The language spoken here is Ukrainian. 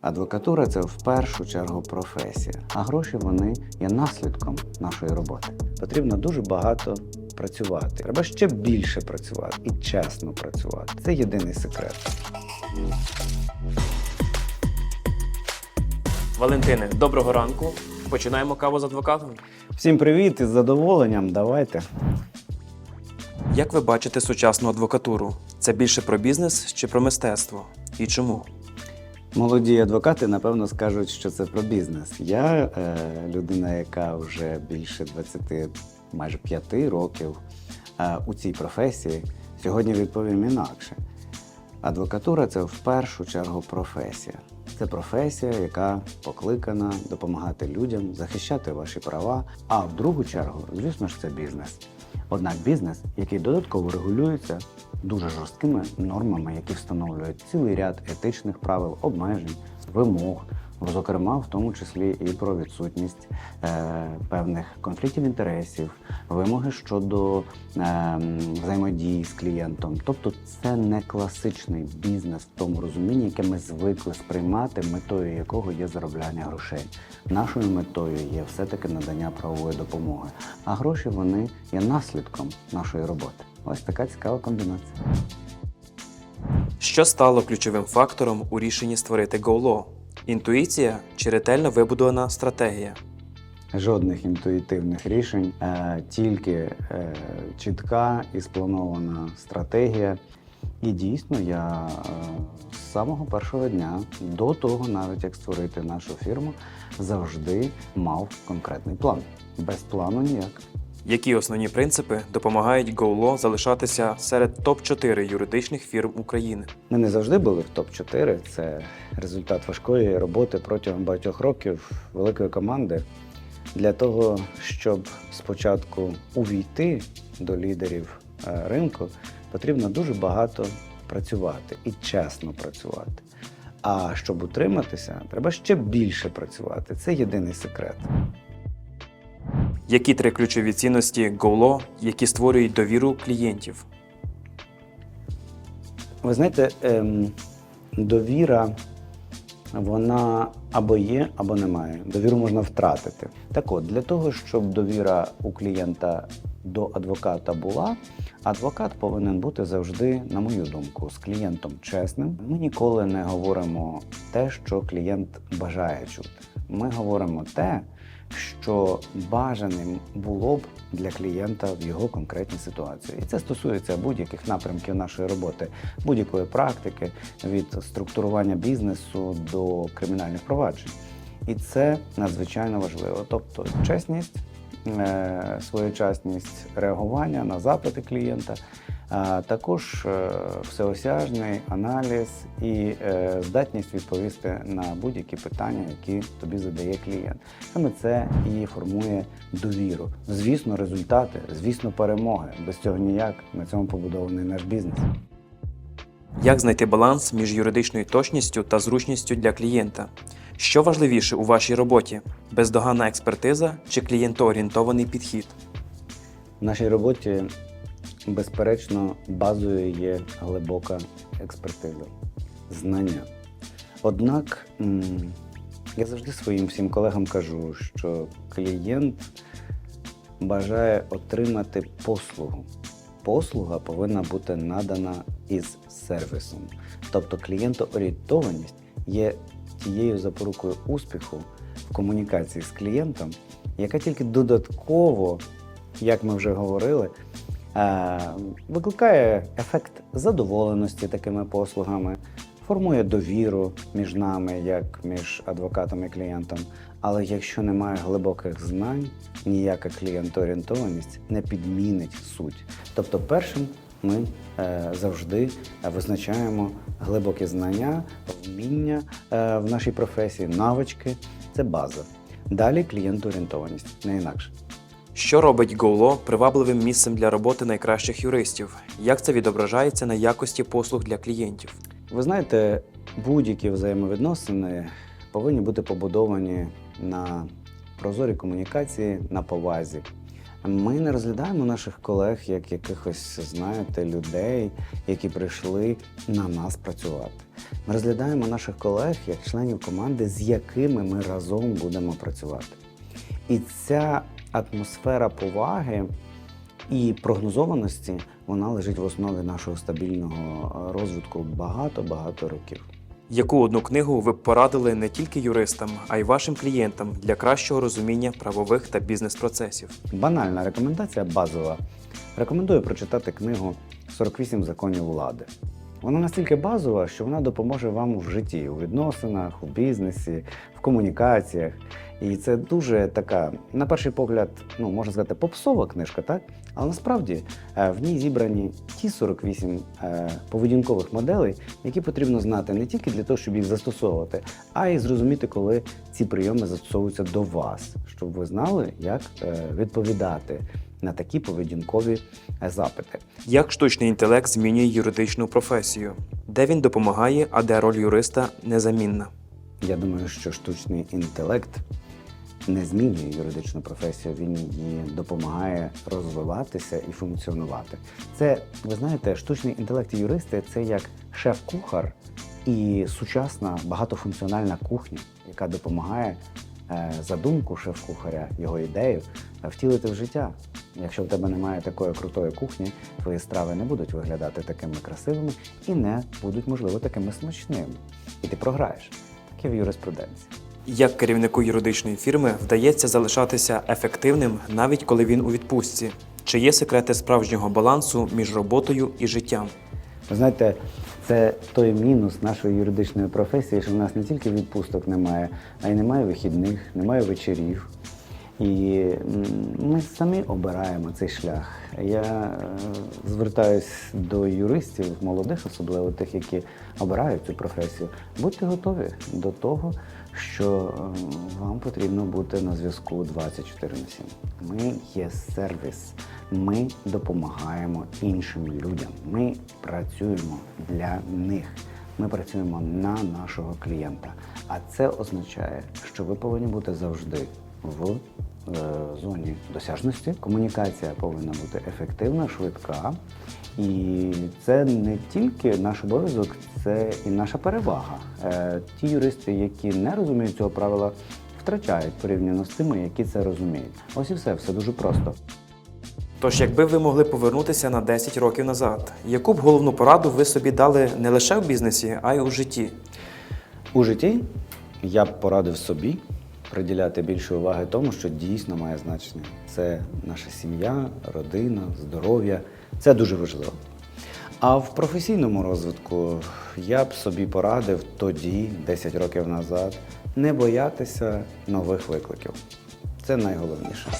Адвокатура це в першу чергу професія, а гроші вони є наслідком нашої роботи. Потрібно дуже багато працювати. Треба ще більше працювати і чесно працювати. Це єдиний секрет. Валентине, доброго ранку. Починаємо каву з адвокатом. Всім привіт із задоволенням. Давайте. Як ви бачите сучасну адвокатуру? Це більше про бізнес чи про мистецтво? І чому? Молоді адвокати напевно скажуть, що це про бізнес. Я е, людина, яка вже більше 20, майже 5 років е, у цій професії, сьогодні відповім інакше. Адвокатура це в першу чергу професія. Це професія, яка покликана допомагати людям захищати ваші права. А в другу чергу, звісно ж, це бізнес. Однак бізнес, який додатково регулюється дуже жорсткими нормами, які встановлюють цілий ряд етичних правил, обмежень, вимог, зокрема, в тому числі і про відсутність е, певних конфліктів інтересів, вимоги щодо е, взаємодії з клієнтом. Тобто, це не класичний бізнес в тому розумінні, яке ми звикли сприймати, метою якого є заробляння грошей. Нашою метою є все-таки надання правової допомоги. А гроші вони є наслідком нашої роботи. Ось така цікава комбінація. Що стало ключовим фактором у рішенні створити GoLaw? Інтуїція чи ретельно вибудована стратегія? Жодних інтуїтивних рішень, е, тільки е, чітка і спланована стратегія. І дійсно, я е, з самого першого дня, до того, навіть як створити нашу фірму, завжди мав конкретний план. Без плану ніяк. Які основні принципи допомагають GoLaw залишатися серед топ-4 юридичних фірм України? Ми не завжди були в топ-4. Це результат важкої роботи протягом багатьох років великої команди. Для того, щоб спочатку увійти до лідерів е, ринку, потрібно дуже багато працювати і чесно працювати. А щоб утриматися, треба ще більше працювати. Це єдиний секрет. Які три ключові цінності GoLaw, які створюють довіру клієнтів? Ви знаєте, ем, довіра вона або є, або немає. Довіру можна втратити. Так от, для того, щоб довіра у клієнта до адвоката була, адвокат повинен бути завжди, на мою думку, з клієнтом чесним. Ми ніколи не говоримо те, що клієнт бажає чути. Ми говоримо те, що бажаним було б для клієнта в його конкретній ситуації. І це стосується будь-яких напрямків нашої роботи, будь-якої практики від структурування бізнесу до кримінальних проваджень. І це надзвичайно важливо. Тобто чесність, е, своєчасність реагування на запити клієнта, також е, всеосяжний аналіз і е, здатність відповісти на будь-які питання, які тобі задає клієнт. Саме це і формує довіру. Звісно, результати, звісно, перемоги. Без цього ніяк на цьому побудований наш бізнес. Як знайти баланс між юридичною точністю та зручністю для клієнта? Що важливіше у вашій роботі: бездоганна експертиза чи клієнтоорієнтований підхід? В нашій роботі, безперечно, базою є глибока експертиза, знання. Однак я завжди своїм всім колегам кажу, що клієнт бажає отримати послугу. Послуга повинна бути надана із сервісом. Тобто клієнтоорієнтованість є тією запорукою успіху в комунікації з клієнтом, яка тільки додатково, як ми вже говорили, викликає ефект задоволеності такими послугами, формує довіру між нами, як між адвокатом і клієнтом. Але якщо немає глибоких знань, ніяка клієнтоорієнтованість не підмінить суть. Тобто, першим ми е, завжди визначаємо глибокі знання, вміння е, в нашій професії, навички це база. Далі клієнтоорієнтованість, не інакше. Що робить GoLaw привабливим місцем для роботи найкращих юристів? Як це відображається на якості послуг для клієнтів? Ви знаєте, будь-які взаємовідносини повинні бути побудовані на прозорій комунікації, на повазі. Ми не розглядаємо наших колег як якихось, знаєте, людей, які прийшли на нас працювати. Ми розглядаємо наших колег як членів команди, з якими ми разом будемо працювати. І ця атмосфера поваги і прогнозованості вона лежить в основі нашого стабільного е, розвитку багато-багато років. Яку одну книгу ви б порадили не тільки юристам, а й вашим клієнтам для кращого розуміння правових та бізнес-процесів? Банальна рекомендація базова. Рекомендую прочитати книгу «48 законів влади. Вона настільки базова, що вона допоможе вам в житті, у відносинах, у бізнесі, в комунікаціях. І це дуже така, на перший погляд, ну можна сказати, попсова книжка, так? Але насправді е, в ній зібрані ті 48 е, поведінкових моделей, які потрібно знати не тільки для того, щоб їх застосовувати, а й зрозуміти, коли ці прийоми застосовуються до вас, щоб ви знали, як е, відповідати на такі поведінкові запити. Як штучний інтелект змінює юридичну професію? Де він допомагає, а де роль юриста незамінна? Я думаю, що штучний інтелект не змінює юридичну професію, він її допомагає розвиватися і функціонувати. Це, ви знаєте, штучний інтелект і юристи це як шеф-кухар і сучасна багатофункціональна кухня, яка допомагає е, задумку шеф-кухаря, його ідею е, втілити в життя. Якщо в тебе немає такої крутої кухні, твої страви не будуть виглядати такими красивими і не будуть, можливо, такими смачними. І ти програєш. Таке в юриспруденції. Як керівнику юридичної фірми вдається залишатися ефективним, навіть коли він у відпустці? Чи є секрети справжнього балансу між роботою і життям? Ви знаєте, це той мінус нашої юридичної професії, що в нас не тільки відпусток немає, а й немає вихідних, немає вечорів. І ми самі обираємо цей шлях. Я е, звертаюсь до юристів, молодих, особливо тих, які обирають цю професію. Будьте готові до того, що е, вам потрібно бути на зв'язку 24 на 7. Ми є сервіс, ми допомагаємо іншим людям. Ми працюємо для них. Ми працюємо на нашого клієнта. А це означає, що ви повинні бути завжди в е, зоні досяжності. Комунікація повинна бути ефективна, швидка. І це не тільки наш обов'язок, це і наша перевага. Е, ті юристи, які не розуміють цього правила, втрачають порівняно з тими, які це розуміють. Ось і все, все дуже просто. Тож, якби ви могли повернутися на 10 років назад, яку б головну пораду ви собі дали не лише в бізнесі, а й у житті? У житті я б порадив собі приділяти більше уваги тому, що дійсно має значення. Це наша сім'я, родина, здоров'я. Це дуже важливо. А в професійному розвитку я б собі порадив тоді, 10 років назад, не боятися нових викликів. Це найголовніше.